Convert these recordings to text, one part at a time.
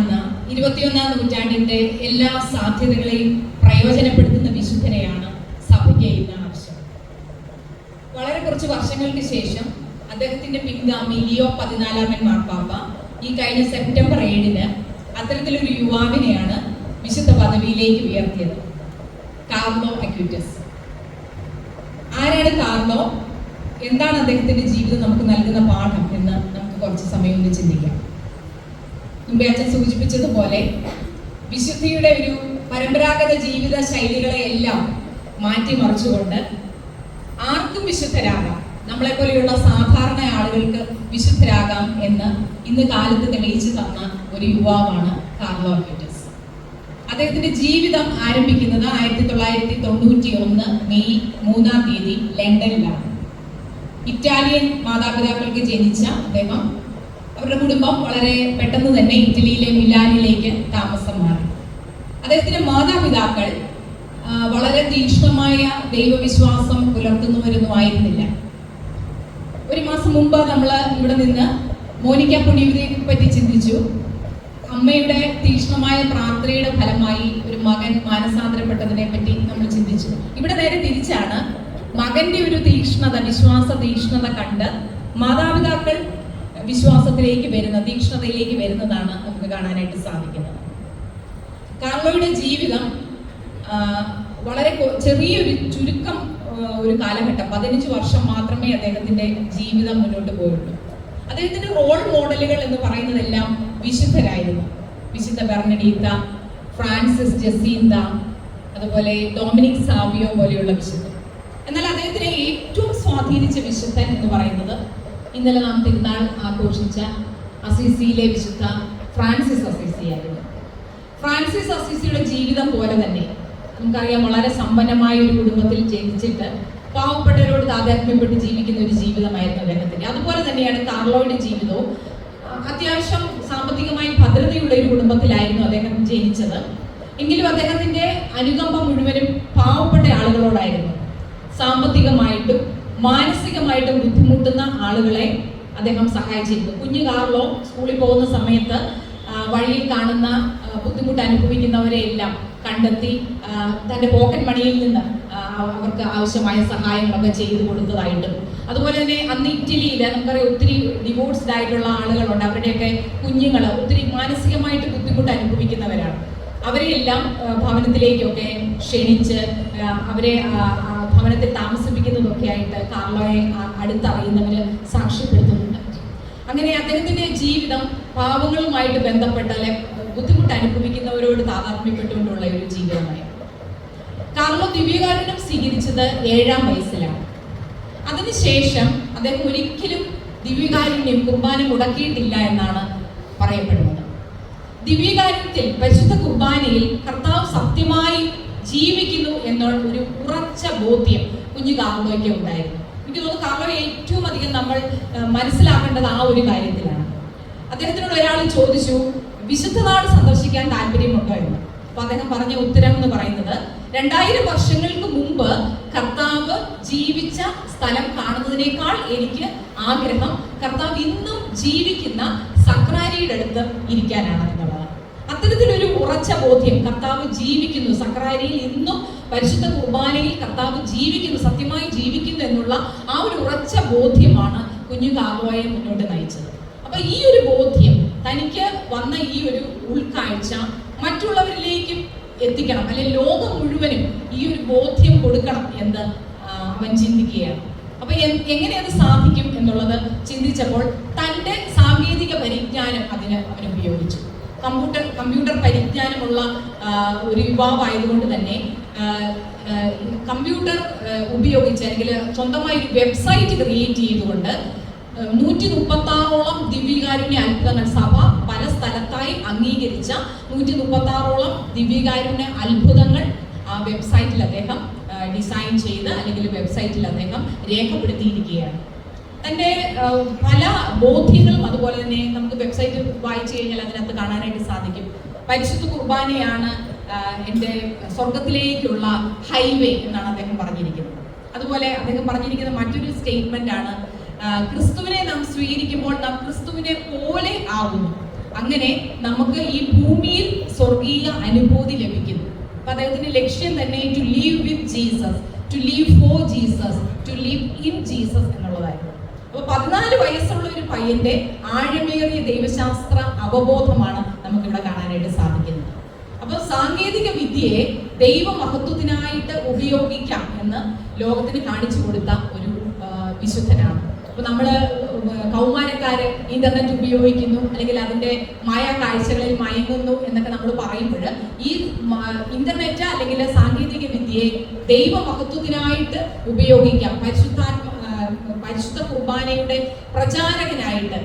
കാണുന്ന ഇരുപത്തിയൊന്നാം നൂറ്റാണ്ടിന്റെ എല്ലാ സാധ്യതകളെയും പ്രയോജനപ്പെടുത്തുന്ന വിശുദ്ധനെയാണ് സഭയ്ക്ക് ഇന്ന് ആവശ്യം. വളരെ കുറച്ച് വർഷങ്ങൾക്ക് ശേഷം അദ്ദേഹത്തിന്റെ പിൻഗാമി ലിയോ പതിനാലാമൻ മാർപ്പാപ്പ ഈ കഴിഞ്ഞ സെപ്റ്റംബർ ഏഴിന് അത്തരത്തിലൊരു യുവാവിനെയാണ് വിശുദ്ധ പദവിയിലേക്ക് ഉയർത്തിയത്. കാർലോ അക്യൂറ്റസ് ആരാണ് കാർലോ? എന്താണ് അദ്ദേഹത്തിന്റെ ജീവിതം നമുക്ക് നൽകുന്ന പാഠം എന്ന് നമുക്ക് കുറച്ച് സമയം ഒന്ന് ചിന്തിക്കാം. മുമ്പേ അച്ഛൻ സൂചിപ്പിച്ചതുപോലെ വിശുദ്ധിയുടെ ഒരു പരമ്പരാഗത ജീവിത ശൈലികളെ എല്ലാം മാറ്റിമറിച്ചുകൊണ്ട് ആർക്കും വിശുദ്ധരാകാം. നമ്മളെ പോലെയുള്ള സാധാരണ ആളുകൾക്ക് വിശുദ്ധരാകാം എന്ന് ഇന്ന് കാലത്ത് തെളിയിച്ചു തന്ന ഒരു യുവാവാണ് കാർലോ അക്യൂറ്റസ് അദ്ദേഹത്തിന്റെ ജീവിതം ആരംഭിക്കുന്നത് ആയിരത്തി തൊള്ളായിരത്തി തൊണ്ണൂറ്റി ഒന്ന് മെയ് മൂന്നാം തീയതി ലണ്ടനിലാണ്. ഇറ്റാലിയൻ മാതാപിതാക്കൾക്ക് ജനിച്ച അദ്ദേഹം അവരുടെ കുടുംബം വളരെ പെട്ടെന്ന് തന്നെ ഇറ്റലിയിലെ മിലാനിലേക്ക് താമസം മാറി. അദ്ദേഹത്തിന്റെ മാതാപിതാക്കൾ വളരെ തീക്ഷ്ണമായ ദൈവവിശ്വാസം പുലർത്തുന്നവരൊന്നും ആയിരുന്നില്ല. ഒരു മാസം മുമ്പ് നമ്മൾ ഇവിടെ നിന്ന് മോനിക്ക പുണ്യവതിയെ പറ്റി ചിന്തിച്ചു. അമ്മയുടെ തീക്ഷ്ണമായ പ്രാർത്ഥനയുടെ ഫലമായി ഒരു മകൻ മാനസാന്തരപ്പെട്ടതിനെ പറ്റി നമ്മൾ ചിന്തിച്ചു. ഇവിടെ നേരെ തിരിച്ചാണ് മകന്റെ ഒരു തീക്ഷ്ണത വിശ്വാസ തീക്ഷ്ണത കണ്ട് മാതാപിതാക്കൾ വിശ്വാസത്തിലേക്ക് വരുന്ന തീക്ഷ്ണതയിലേക്ക് വരുന്നതാണ് നമുക്ക് കാണാനായിട്ട് സാധിക്കുന്നത്. കാർലോയുടെ ജീവിതം വളരെ ചെറിയൊരു ചുരുക്കം ഒരു കാലഘട്ടം പതിനഞ്ച് വർഷം മാത്രമേ അദ്ദേഹത്തിന്റെ ജീവിതം മുന്നോട്ട് പോയുള്ളൂ. അദ്ദേഹത്തിന്റെ റോൾ മോഡലുകൾ എന്ന് പറയുന്നതെല്ലാം വിശുദ്ധരായിരുന്നു. വിശുദ്ധ ബെർണഡീത്ത ഫ്രാൻസിസ് ജസീന്ത അതുപോലെ ഡൊമിനിക് സാവിയോ പോലെയുള്ള വിശുദ്ധർ. എന്നാൽ അദ്ദേഹത്തിനെ ഏറ്റവും സ്വാധീനിച്ച വിശുദ്ധൻ എന്ന് പറയുന്നത് ഇന്നലെ നാം തിരുനാൾ ആഘോഷിച്ച അസിസിയിലെ വിശുദ്ധ ഫ്രാൻസിസ് അസിസിയായിരുന്നു. ഫ്രാൻസിസ് അസിസിയുടെ ജീവിതം പോലെ തന്നെ നമുക്കറിയാം വളരെ സമ്പന്നമായ ഒരു കുടുംബത്തിൽ ജനിച്ചിട്ട് പാവപ്പെട്ടവരോട് താതാത്മ്യപ്പെട്ട് ജീവിക്കുന്ന ഒരു ജീവിതമായിരുന്നു അദ്ദേഹത്തിന്റെ. അതുപോലെ തന്നെയാണ് കാർലോയുടെ ജീവിതവും. അത്യാവശ്യം സാമ്പത്തികമായി ഭദ്രതയുള്ള ഒരു കുടുംബത്തിലായിരുന്നു അദ്ദേഹം ജനിച്ചത്. എങ്കിലും അദ്ദേഹത്തിന്റെ അനുകമ്പ മുഴുവനും പാവപ്പെട്ട ആളുകളോടായിരുന്നു. സാമ്പത്തികമായിട്ടും മാനസികമായിട്ടും ബുദ്ധിമുട്ടുന്ന ആളുകളെ അദ്ദേഹം സഹായിച്ചിരുന്നു. കുഞ്ഞു കാറിലോ സ്കൂളിൽ പോകുന്ന സമയത്ത് വഴിയിൽ കാണുന്ന ബുദ്ധിമുട്ട് അനുഭവിക്കുന്നവരെ എല്ലാം കണ്ടെത്തി തന്റെ പോക്കറ്റ് മണിയിൽ നിന്ന് അവർക്ക് ആവശ്യമായ സഹായങ്ങളൊക്കെ ചെയ്തു കൊടുത്തതായിട്ടും. അതുപോലെ തന്നെ അന്ന് ഇറ്റലിയിൽ നമുക്കറിയാം ഒത്തിരി ഡിവോഴ്സ്ഡ് ആയിട്ടുള്ള ആളുകളുണ്ട്. അവരുടെയൊക്കെ കുഞ്ഞുങ്ങൾ ഒത്തിരി മാനസികമായിട്ട് ബുദ്ധിമുട്ട് അനുഭവിക്കുന്നവരാണ്. അവരെയെല്ലാം ഭവനത്തിലേക്കൊക്കെ ക്ഷണിച്ച് അവരെ ഭവനത്തിൽ താമസിപ്പിക്കുന്നതൊക്കെ ആയിട്ട് കാർലോയെ അടുത്തറിയുന്നവർ സാക്ഷ്യപ്പെടുത്തുന്നുണ്ട്. അങ്ങനെ അദ്ദേഹത്തിന്റെ ജീവിതം പാവങ്ങളുമായിട്ട് ബന്ധപ്പെട്ട അല്ലെ ബുദ്ധിമുട്ട് അനുഭവിക്കുന്നവരോട് താതാത്മ്യപ്പെട്ടുകൊണ്ടുള്ള ഒരു ജീവിതമായി കാർലോ ദിവ്യകാരുണ്യം സ്വീകരിച്ചത് ഏഴാം വയസ്സിലാണ്. അതിനുശേഷം അദ്ദേഹം ഒരിക്കലും ദിവ്യകാരുണ്യം കുർബാന മുടക്കിയിട്ടില്ല എന്നാണ് പറയപ്പെടുന്നത്. ദിവ്യകാരുണ്യത്തിൽ പരിശുദ്ധ കുർബാനയിൽ കർത്താവ് സത്യമായി ജീവിക്കുന്നു എന്നുള്ള ഒരു ഉറച്ച ബോധ്യം കുഞ്ഞു കാർലോയ്ക്ക് ഉണ്ടായിരുന്നു. എനിക്ക് തോന്നുന്നു കാർലോ ഏറ്റവും അധികം നമ്മൾ മനസ്സിലാക്കേണ്ടത് ആ ഒരു കാര്യത്തിലാണ്. അദ്ദേഹത്തിനോട് ഒരാൾ ചോദിച്ചു വിശുദ്ധ നാട് സന്ദർശിക്കാൻ താല്പര്യമുണ്ടോ എന്ന്? അപ്പൊ അദ്ദേഹം പറഞ്ഞ ഉത്തരം എന്ന് പറയുന്നത് രണ്ടായിരം വർഷങ്ങൾക്ക് മുമ്പ് കർത്താവ് ജീവിച്ച സ്ഥലം കാണുന്നതിനേക്കാൾ എനിക്ക് ആഗ്രഹം കർത്താവ് ഇന്നും ജീവിക്കുന്ന സക്രാരിയുടെ അടുത്ത് ഇരിക്കാനാണ് എന്നുള്ളത് അത്തരത്തിലൊരു ഉറച്ച ബോധ്യം. കർത്താവ് ജീവിക്കുന്നു. സക്രാരിയിൽ ഇന്നും പരിശുദ്ധ കുർബാനയിൽ കർത്താവ് ജീവിക്കുന്നു സത്യമായി ജീവിക്കുന്നു എന്നുള്ള ആ ഒരു ഉറച്ച ബോധ്യമാണ് കുഞ്ഞു കാവായ മുന്നോട്ട് നയിച്ചത്. അപ്പൊ ഈ ഒരു ബോധ്യം തനിക്ക് വന്ന ഈ ഒരു ഉൾക്കാഴ്ച മറ്റുള്ളവരിലേക്കും എത്തിക്കണം. അല്ലെങ്കിൽ ലോകം മുഴുവനും ഈ ഒരു ബോധ്യം കൊടുക്കണം എന്ന് അവൻ ചിന്തിക്കുകയാണ്. അപ്പൊ എങ്ങനെ അത് സാധിക്കും എന്നുള്ളത് ചിന്തിച്ചപ്പോൾ തന്റെ സാങ്കേതിക പരിജ്ഞാനം അതിന് അവൻ ഉപയോഗിച്ചു കമ്പ്യൂട്ടർ കമ്പ്യൂട്ടർ പരിജ്ഞാനമുള്ള ഒരു യുവാവായതുകൊണ്ട് തന്നെ കമ്പ്യൂട്ടർ ഉപയോഗിച്ച് അല്ലെങ്കിൽ സ്വന്തമായി ഒരു വെബ്സൈറ്റ് ക്രിയേറ്റ് ചെയ്തുകൊണ്ട് നൂറ്റി മുപ്പത്തി ആറോളം ദിവ്യകാരുണ്യ അത്ഭുതങ്ങൾ സഭ പല സ്ഥലത്തായി അംഗീകരിച്ച നൂറ്റി മുപ്പത്തി ആറോളം ദിവ്യകാരുണ്യ അത്ഭുതങ്ങൾ ആ വെബ്സൈറ്റിൽ അദ്ദേഹം ഡിസൈൻ ചെയ്ത് അല്ലെങ്കിൽ വെബ്സൈറ്റിൽ അദ്ദേഹം രേഖപ്പെടുത്തിയിരിക്കുകയാണ്. തന്റെ ആ, പല ബോധ്യങ്ങളും അതുപോലെ തന്നെ നമുക്ക് വെബ്സൈറ്റ് വായിച്ചു കഴിഞ്ഞാൽ അതിനകത്ത് കാണാനായിട്ട് സാധിക്കും. പരിശുദ്ധ കുർബാനയാണ് എന്റെ സ്വർഗത്തിലേക്കുള്ള ഹൈവേ എന്നാണ് അദ്ദേഹം പറഞ്ഞിരിക്കുന്നത്. അതുപോലെ അദ്ദേഹം പറഞ്ഞിരിക്കുന്ന മറ്റൊരു സ്റ്റേറ്റ്മെന്റ് ആണ് ക്രിസ്തുവിനെ നാം സ്വീകരിക്കുമ്പോൾ നാം ക്രിസ്തുവിനെ പോലെ ആകുന്നു അങ്ങനെ നമുക്ക് ഈ ഭൂമിയിൽ സ്വർഗീയ അനുഭൂതി ലഭിക്കുന്നു. അപ്പൊ അദ്ദേഹത്തിന്റെ ലക്ഷ്യം തന്നെ to live with Jesus to live for Jesus to live in Jesus എന്നുള്ളതായിരുന്നു. അപ്പൊ പതിനാല് വയസ്സുള്ള ഒരു പയ്യന്റെ ആഴമേറിയ ദൈവശാസ്ത്ര അവബോധമാണ് നമുക്കിവിടെ കാണാനായിട്ട് സാധിക്കുന്നത്. അപ്പൊ സാങ്കേതിക വിദ്യയെ ദൈവമഹത്വത്തിനായിട്ട് ഉപയോഗിക്കാം എന്ന് ലോകത്തിന് കാണിച്ചു കൊടുത്ത ഒരു വിശുദ്ധനാണ്. അപ്പൊ നമ്മൾ കൗമാരക്കാര് ഇന്റർനെറ്റ് ഉപയോഗിക്കുന്നു അല്ലെങ്കിൽ അതിന്റെ മായ കാഴ്ചകളിൽ മയങ്ങുന്നു എന്നൊക്കെ നമ്മൾ പറയുമ്പോൾ ഈ ഇന്റർനെറ്റ് അല്ലെങ്കിൽ സാങ്കേതിക വിദ്യയെ ദൈവമഹത്വത്തിനായിട്ട് ഉപയോഗിക്കാം. പരിശുദ്ധ കുർബാനയുടെ പ്രചാരകനായിട്ട്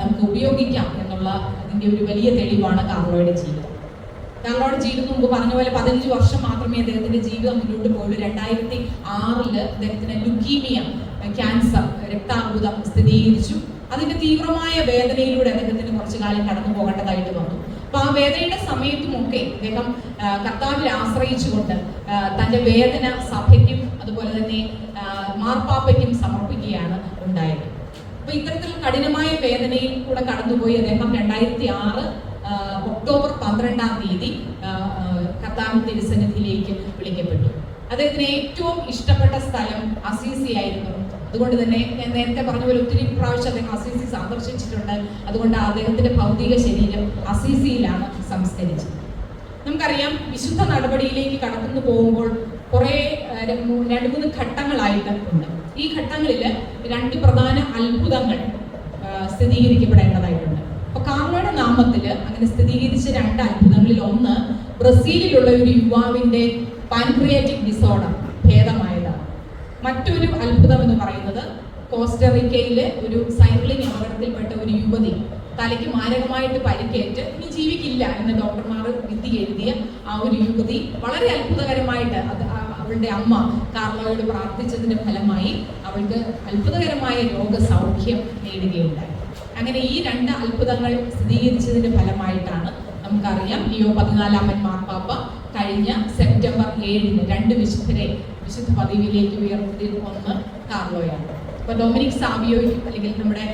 നമുക്ക് ഉപയോഗിക്കാം എന്നുള്ള അതിന്റെ ഒരു വലിയ തെളിവാണ് കാർലോയുടെ ജീവിതം. കാർലോയുടെ ജീവിതം മുമ്പ് പറഞ്ഞ പോലെ പതിനഞ്ച് വർഷം മാത്രമേ അദ്ദേഹത്തിന്റെ ജീവിതം മുന്നോട്ട് പോയുള്ളൂ. രണ്ടായിരത്തി ആറിൽ അദ്ദേഹത്തിന് ലുക്കീമിയ ക്യാൻസർ രക്താർബുദം സ്ഥിരീകരിച്ചു. അതിന്റെ തീവ്രമായ വേദനയിലൂടെ അദ്ദേഹത്തിന് കുറച്ചു കാലം കടന്നു പോകേണ്ടതായിട്ട് വന്നു. അപ്പൊ ആ വേദനയുടെ സമയത്തുമൊക്കെ അദ്ദേഹം കർത്താവിൽ ആശ്രയിച്ചുകൊണ്ട് തന്റെ വേദന സഭയ്ക്കും അതുപോലെ തന്നെ മാർപ്പാപ്പയ്ക്കും സമർപ്പിക്കുകയാണ്. അപ്പൊ ഇത്തരത്തിൽ കഠിനമായ വേദനയിൽ കൂടെ കടന്നുപോയി അദ്ദേഹം രണ്ടായിരത്തി ആറ് ഒക്ടോബർ പന്ത്രണ്ടാം തീയതി കർത്താവ് തിരുസന്നിധിയിലേക്ക് വിളിക്കപ്പെട്ടു. അദ്ദേഹത്തിന് ഏറ്റവും ഇഷ്ടപ്പെട്ട സ്ഥലം അസീസി ആയിരുന്നു. അതുകൊണ്ട് തന്നെ ഞാൻ നേരത്തെ പറഞ്ഞ പോലെ ഒത്തിരി പ്രാവശ്യം അദ്ദേഹം അസീസി സന്ദർശിച്ചിട്ടുണ്ട്. അതുകൊണ്ട് അദ്ദേഹത്തിന്റെ ഭൗതിക ശരീരം അസീസിയിലാണ് സംസ്കരിച്ചത്. നമുക്കറിയാം വിശുദ്ധ നടപടിയിലേക്ക് കടന്നു പോകുമ്പോൾ കുറേ രണ്ട് മൂന്ന് ഘട്ടങ്ങളായിട്ട് ഉണ്ട്. ഈ ഘട്ടങ്ങളിൽ രണ്ട് പ്രധാന അത്ഭുതങ്ങൾ സ്ഥിരീകരിക്കപ്പെടേണ്ടതായിട്ടുണ്ട്. അപ്പൊ കാർലോയുടെ നാമത്തിൽ അങ്ങനെ സ്ഥിരീകരിച്ച രണ്ട് അത്ഭുതങ്ങളിൽ ഒന്ന് ബ്രസീലിലുള്ള ഒരു യുവാവിന്റെ പാൻക്രിയാറ്റിക് ഡിസോർഡർ ഭേദമായതാണ്. മറ്റൊരു അത്ഭുതം എന്ന് പറയുന്നത് കോസ്റ്ററിക്കയിലെ ഒരു സൈക്ലിംഗ് അപകടത്തിൽപ്പെട്ട ഒരു യുവതി തലയ്ക്ക് മാരകമായിട്ട് പരിക്കേറ്റ് ഇനി ജീവിക്കില്ല എന്ന് ഡോക്ടർമാർ വിധി എഴുതിയ ആ ഒരു യുവതി വളരെ അത്ഭുതകരമായിട്ട് അത് അവളുടെ അമ്മ കാർലോയോട് പ്രാർത്ഥിച്ചതിന്റെ ഫലമായി അവൾക്ക് അത്ഭുതകരമായ രോഗസൗഖ്യം നേടുകയുണ്ടായി. അങ്ങനെ ഈ രണ്ട് അത്ഭുതങ്ങൾ സ്ഥിരീകരിച്ചതിന്റെ ഫലമായിട്ടാണ് നമുക്കറിയാം. ലിയോ പതിനാലാമൻ മാർപ്പാപ്പ കഴിഞ്ഞ സെപ്റ്റംബർ ഏഴിന് രണ്ട് വിശുദ്ധരെ വിശുദ്ധ പദവിയിലേക്ക് ഉയർത്തി ഒന്ന് കാർലോയാണ്. അപ്പൊ ഡൊമിനിക് സാവിയോയ്ക്കും അല്ലെങ്കിൽ നമ്മുടെ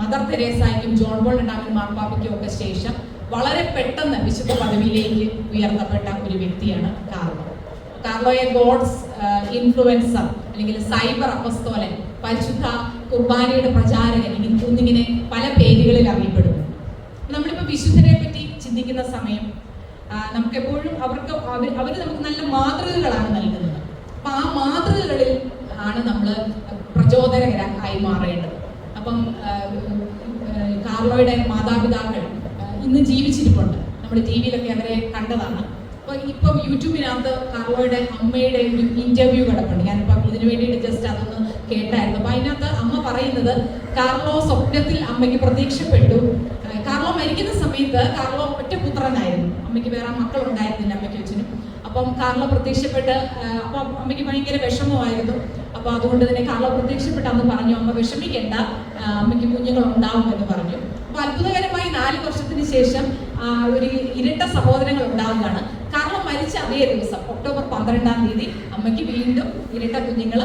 മദർ തെരേസായ്ക്കും ജോൺ ബോൾ രണ്ടാമൻ മാർപ്പാപ്പയ്ക്കും ഒക്കെ ശേഷം വളരെ പെട്ടെന്ന് വിശുദ്ധ പദവിയിലേക്ക് ഉയർത്തപ്പെട്ട ഒരു വ്യക്തിയാണ് കാർലോ. കാർലോയെ ഗോഡ്സ് ഇൻഫ്ലുവൻസർ അല്ലെങ്കിൽ സൈബർ അപ്പസ്തോലൻ പരിശുദ്ധ കുർബാനയുടെ പ്രചാരകൻ ഇങ്ങനെ പല പേരുകളിൽ അറിയപ്പെടുന്നു. നമ്മളിപ്പോൾ വിശുദ്ധരെ പറ്റി ചിന്തിക്കുന്ന സമയം നമുക്കെപ്പോഴും അവർക്ക് അവർ അവർ നമുക്ക് നല്ല മാതൃകകളാണ് നൽകുന്നത്. അപ്പം ആ മാതൃകകളിൽ ആണ് നമ്മൾ പ്രചോദനകരായി മാറേണ്ടത്. അപ്പം കാർലോയുടെ മാതാപിതാക്കൾ ഇന്ന് ജീവിച്ചിരിപ്പുണ്ട്. നമ്മുടെ ടി വിയിലൊക്കെ അവരെ കണ്ടതാണ്. അപ്പൊ ഇപ്പം യൂട്യൂബിനകത്ത് കാർലോയുടെ അമ്മയുടെ ഒരു ഇന്റർവ്യൂ കിടപ്പുണ്ട്. ഞാനിപ്പം ഇതിനു വേണ്ടിയിട്ട് ജസ്റ്റ് അതൊന്ന് കേട്ടായിരുന്നു. അപ്പൊ അതിനകത്ത് അമ്മ പറയുന്നത് കാർലോ സ്വപ്നത്തിൽ അമ്മയ്ക്ക് പ്രതീക്ഷപ്പെട്ടു കാർലോ മരിക്കുന്ന സമയത്ത് കാർലോ ഒറ്റ പുത്രനായിരുന്നു. അമ്മയ്ക്ക് വേറെ മക്കൾ ഉണ്ടായിരുന്നില്ല അമ്മയ്ക്ക് വെച്ചിനും അപ്പം കാർലോ പ്രത്യക്ഷപ്പെട്ട് അപ്പൊ അമ്മയ്ക്ക് ഭയങ്കര വിഷമമായിരുന്നു. അപ്പൊ അതുകൊണ്ട് തന്നെ കാർലോ പ്രത്യക്ഷപ്പെട്ട് അന്ന് പറഞ്ഞു. അമ്മ വിഷമിക്കേണ്ട അമ്മയ്ക്ക് കുഞ്ഞുങ്ങൾ ഉണ്ടാവും എന്ന് പറഞ്ഞു. അപ്പൊ അത്ഭുതകരമായി നാല് വർഷത്തിന് ശേഷം ഒരു ഇരട്ട സഹോദരങ്ങൾ കാർലോ മരിച്ച അതേ ദിവസം ഒക്ടോബർ പന്ത്രണ്ടാം തീയതി അമ്മയ്ക്ക് വീണ്ടും ഇരട്ട കുഞ്ഞുങ്ങൾ